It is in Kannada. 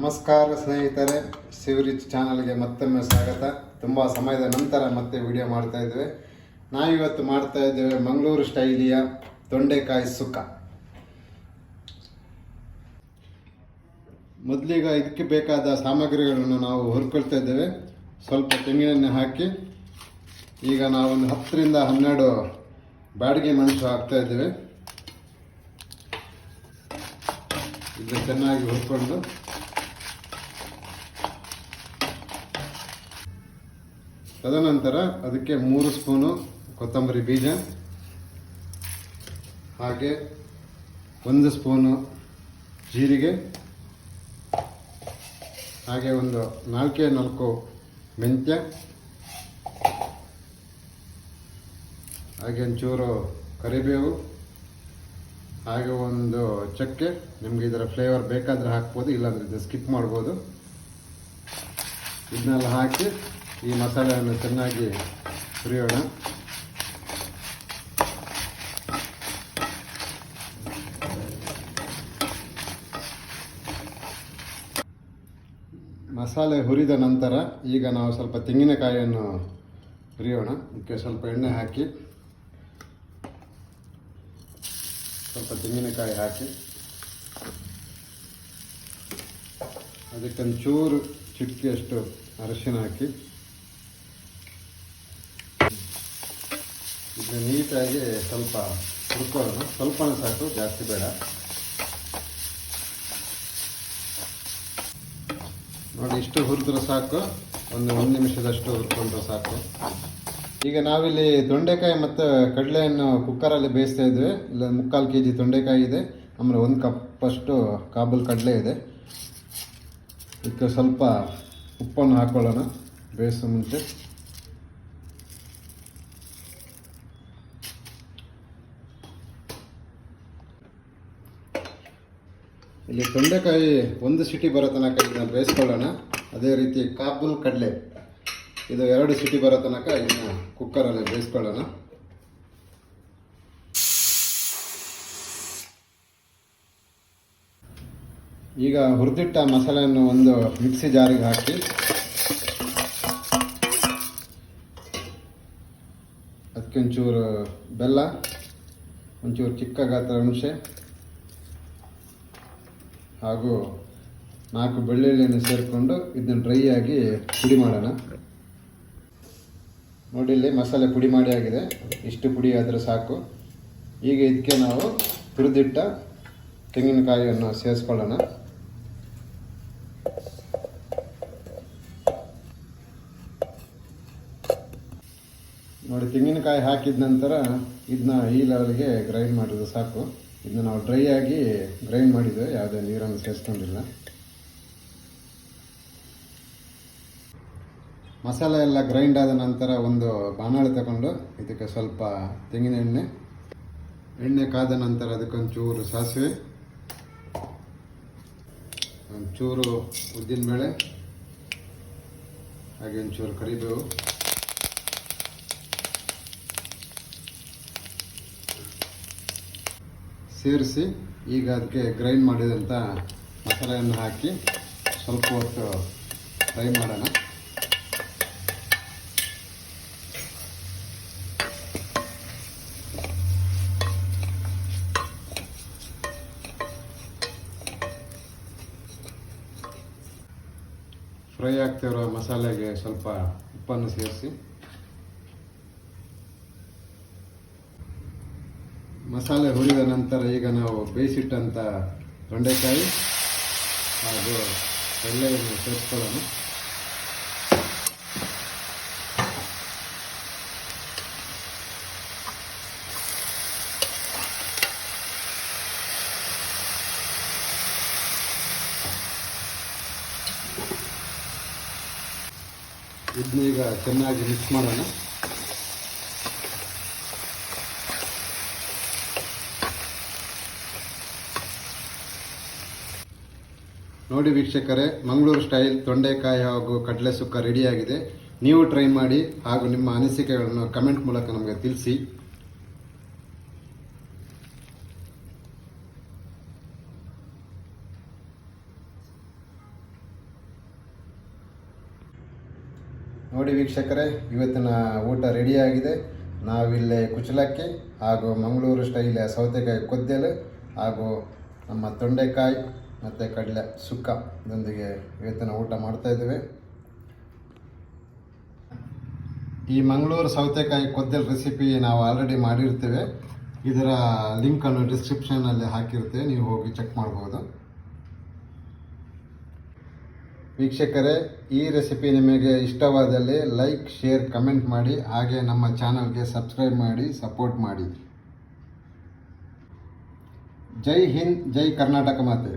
ನಮಸ್ಕಾರ ಸ್ನೇಹಿತರೆ ಸಿವರಿಚ್ ಚಾನಲ್ಗೆ ಮತ್ತೊಮ್ಮೆ ಸ್ವಾಗತ. ತುಂಬ ಸಮಯದ ನಂತರ ಮತ್ತೆ ವಿಡಿಯೋ ಮಾಡ್ತಾ ಇದ್ದೇವೆ. ನಾವಿವತ್ತು ಮಾಡ್ತಾ ಇದ್ದೇವೆ ಮಂಗಳೂರು ಸ್ಟೈಲಿಯ ತೊಂಡೆಕಾಯಿ ಸುಕ್ಕ. ಮೊದಲೀಗ ಇದಕ್ಕೆ ಬೇಕಾದ ಸಾಮಗ್ರಿಗಳನ್ನು ನಾವು ಹುರ್ಕೊಳ್ತಾ ಇದ್ದೇವೆ. ಸ್ವಲ್ಪ ತೆಂಗಿನೆಣ್ಣೆ ಹಾಕಿ, ಈಗ ನಾವೊಂದು ಹತ್ತರಿಂದ ಹನ್ನೆರಡು ಬಾಡಿಗೆ ಮೆಣಸು ಹಾಕ್ತಾ ಇದ್ದೇವೆ. ಇದು ಚೆನ್ನಾಗಿ ಹುರ್ಕೊಂಡು ತದನಂತರ ಅದಕ್ಕೆ ಮೂರು ಸ್ಪೂನು ಕೊತ್ತಂಬರಿ ಬೀಜ, ಹಾಗೆ ಒಂದು ಸ್ಪೂನು ಜೀರಿಗೆ, ಹಾಗೆ ಒಂದು ನಾಲ್ಕೇ ನಾಲ್ಕು ಮೆಂತ್ಯ, ಹಾಗೆ ಒಂಚೂರು ಕರಿಬೇವು, ಹಾಗೆ ಒಂದು ಚಕ್ಕೆ. ನಿಮಗೆ ಇದರ ಫ್ಲೇವರ್ ಬೇಕಾದರೆ ಹಾಕ್ಬೋದು, ಇಲ್ಲಾಂದ್ರೆ ಇದು ಸ್ಕಿಪ್ ಮಾಡ್ಬೋದು. ಇದನ್ನೆಲ್ಲ ಹಾಕಿ ಈ ಮಸಾಲೆಯನ್ನು ಚೆನ್ನಾಗಿ ಹುರಿಯೋಣ. ಮಸಾಲೆ ಹುರಿದ ನಂತರ ಈಗ ನಾವು ಸ್ವಲ್ಪ ತೆಂಗಿನಕಾಯಿಯನ್ನು ಹುರಿಯೋಣ. ಅದಕ್ಕೆ ಸ್ವಲ್ಪ ಎಣ್ಣೆ ಹಾಕಿ. ಸ್ವಲ್ಪ ತೆಂಗಿನಕಾಯಿ ಹಾಕಿ. ಅದಕ್ಕೊಂಚೂರು ಚೂರು ಅರಶಿನ ಅರಿಶಿನ ಹಾಕಿ. ನೀಟಾಗಿ ಸ್ವಲ್ಪ ಹುರ್ಕೊಳ್ಳೋಣ ಸ್ವಲ್ಪನೇ ಸಾಕು, ಜಾಸ್ತಿ ಬೇಡ. ನೋಡಿ, ಇಷ್ಟು ಹುರಿದ್ರೆ ಸಾಕು. ಒಂದು ಒಂದು ನಿಮಿಷದಷ್ಟು ಹುರ್ಕೊಂಡ್ರೆ ಸಾಕು. ಈಗ ನಾವಿಲ್ಲಿ ತೊಂಡೆಕಾಯಿ ಮತ್ತು ಕಡಲೆಯನ್ನು ಕುಕ್ಕರಲ್ಲಿ ಬೇಯಿಸ್ತಾ ಇದ್ವಿ. ಇಲ್ಲ, ಮುಕ್ಕಾಲು ಕೆ ಜಿ ತೊಂಡೆಕಾಯಿ ಇದೆ. ಆಮೇಲೆ ಒಂದು ಕಪ್ಪಷ್ಟು ಕಾಬೂಲ್ ಕಡಲೆ ಇದೆ. ಇದಕ್ಕೆ ಸ್ವಲ್ಪ ಉಪ್ಪನ್ನು ಹಾಕ್ಕೊಳ್ಳೋಣ ಬೇಯಿಸೋ ಮುಂಚೆ. ಇಲ್ಲಿ ತೊಂಡೆಕಾಯಿ ಒಂದು ಸಿಟಿ ಬರೋ ತನಕ ಇದನ್ನು ಬೇಯಿಸ್ಕೊಳ್ಳೋಣ. ಅದೇ ರೀತಿ ಕಾಬೂಲ್ ಕಡಲೆ. ಇದು ಎರಡು ಸಿಟಿ ಬರೋ ತನಕ ಇದನ್ನ ಕುಕ್ಕರಲ್ಲಿ ಬೇಯಿಸ್ಕೊಳ್ಳೋಣ. ಈಗ ಹುರಿದಿಟ್ಟ ಮಸಾಲೆಯನ್ನು ಒಂದು ಮಿಕ್ಸಿ ಜಾರಿಗೆ ಹಾಕಿ. ಅದಕ್ಕೆ ಒಂಚೂರು ಬೆಲ್ಲ, ಒಂಚೂರು ಚಿಕ್ಕ ಗಾತ್ರ ಹುಣಸೆ ಹಾಗೂ ನಾಲ್ಕು ಬೆಳ್ಳುಳ್ಳಿಯನ್ನು ಸೇರಿಕೊಂಡು ಇದನ್ನು ಡ್ರೈ ಆಗಿ ಪುಡಿ ಮಾಡೋಣ. ನೋಡಿ ಇಲ್ಲಿ ಮಸಾಲೆ ಪುಡಿ ಮಾಡಿ ಆಗಿದೆ. ಇಷ್ಟು ಪುಡಿ ಆದರೆ ಸಾಕು. ಈಗ ಇದಕ್ಕೆ ನಾವು ತುರಿದಿಟ್ಟ ತೆಂಗಿನಕಾಯಿಯನ್ನು ಸೇರಿಸ್ಕೊಳ್ಳೋಣ. ನೋಡಿ, ತೆಂಗಿನಕಾಯಿ ಹಾಕಿದ ನಂತರ ಇದನ್ನ ಈ ಲೆವೆಲ್ಗೆ ಗ್ರೈಂಡ್ ಮಾಡಿದ್ರೆ ಸಾಕು. ಇದನ್ನ ನಾವು ಡ್ರೈ ಆಗಿ ಗ್ರೈಂಡ್ ಮಾಡಿದ್ದೇವೆ ಯಾವುದೇ ನೀರನ್ನು ಸೇರಿಸ್ಕೊಂಡಿಲ್ಲ. ಮಸಾಲೆ ಎಲ್ಲ ಗ್ರೈಂಡ್ ಆದ ನಂತರ ಒಂದು ಬಾಣಾಳೆ ತಗೊಂಡು ಇದಕ್ಕೆ ಸ್ವಲ್ಪ ತೆಂಗಿನ ಎಣ್ಣೆ ಎಣ್ಣೆ ಕಾದ ನಂತರ ಅದಕ್ಕೊಂಚೂರು ಸಾಸಿವೆ ಒಂಚೂರು ಉದ್ದಿನಬೇಳೆ ಹಾಗೆ ಒಂಚೂರು ಕರಿಬೇವು. ಸೇರಿಸಿ ಈಗ ಅದಕ್ಕೆ ಗ್ರೈಂಡ್ ಮಾಡಿದಂಥ ಮಸಾಲೆಯನ್ನು ಹಾಕಿ ಸ್ವಲ್ಪ ಹೊತ್ತು ಫ್ರೈ ಮಾಡೋಣ. ಫ್ರೈ ಆಗ್ತಿರೋ ಮಸಾಲೆಗೆ ಸ್ವಲ್ಪ ಉಪ್ಪನ್ನು ಸೇರಿಸಿ. ಮಸಾಲೆ ಹುರಿದ ನಂತರ ಈಗ ನಾವು ಬೇಯಿಸಿಟ್ಟಂಥ ತೊಂಡೆಕಾಯಿ ಹಾಗೂ ಎಲ್ಲೆಯನ್ನು ಸೇರಿಸ್ಕೊಳ್ಳೋಣ ಇದನ್ನೀಗ ಚೆನ್ನಾಗಿ ಮಿಕ್ಸ್ ಮಾಡೋಣ. ನೋಡಿ ವೀಕ್ಷಕರೇ, ಮಂಗಳೂರು ಸ್ಟೈಲ್ ತೊಂಡೆಕಾಯಿ ಹಾಗೂ ಕಡಲೆ ಸುಕ್ಕ ರೆಡಿಯಾಗಿದೆ. ನೀವು ಟ್ರೈ ಮಾಡಿ ಹಾಗೂ ನಿಮ್ಮ ಅನಿಸಿಕೆಗಳನ್ನು ಕಮೆಂಟ್ ಮೂಲಕ ನಮಗೆ ತಿಳಿಸಿ. ನೋಡಿ ವೀಕ್ಷಕರೇ, ಇವತ್ತಿನ ಊಟ ರೆಡಿಯಾಗಿದೆ. ನಾವಿಲ್ಲೇ ಕುಚಲಕ್ಕಿ ಹಾಗೂ ಮಂಗಳೂರು ಸ್ಟೈಲ್ ಸೌತೆಕಾಯಿ ಕೊದ್ದಲು ಹಾಗೂ ನಮ್ಮ ತೊಂಡೆಕಾಯಿ ಮತ್ತು ಕಡಲೆ ಸುಕ್ಕ ಇದೊಂದಿಗೆ ಇವತ್ತಿನ ಊಟ ಮಾಡ್ತಾ ಇದ್ದೇವೆ. ಈ ಮಂಗಳೂರು ಸೌತೆಕಾಯಿ ಕೊದ್ದಲ್ ರೆಸಿಪಿ ನಾವು ಆಲ್ರೆಡಿ ಮಾಡಿರ್ತೇವೆ. ಇದರ ಲಿಂಕನ್ನು ಡಿಸ್ಕ್ರಿಪ್ಷನಲ್ಲಿ ಹಾಕಿರ್ತೇವೆ, ನೀವು ಹೋಗಿ ಚೆಕ್ ಮಾಡ್ಬೋದು. ವೀಕ್ಷಕರೇ, ಈ ರೆಸಿಪಿ ನಿಮಗೆ ಇಷ್ಟವಾದಲ್ಲಿ ಲೈಕ್ ಶೇರ್ ಕಮೆಂಟ್ ಮಾಡಿ, ಹಾಗೆ ನಮ್ಮ ಚಾನಲ್ಗೆ ಸಬ್ಸ್ಕ್ರೈಬ್ ಮಾಡಿ ಸಪೋರ್ಟ್ ಮಾಡಿ. ಜೈ ಹಿಂದ್, ಜೈ ಕರ್ನಾಟಕ ಮಾತೆ.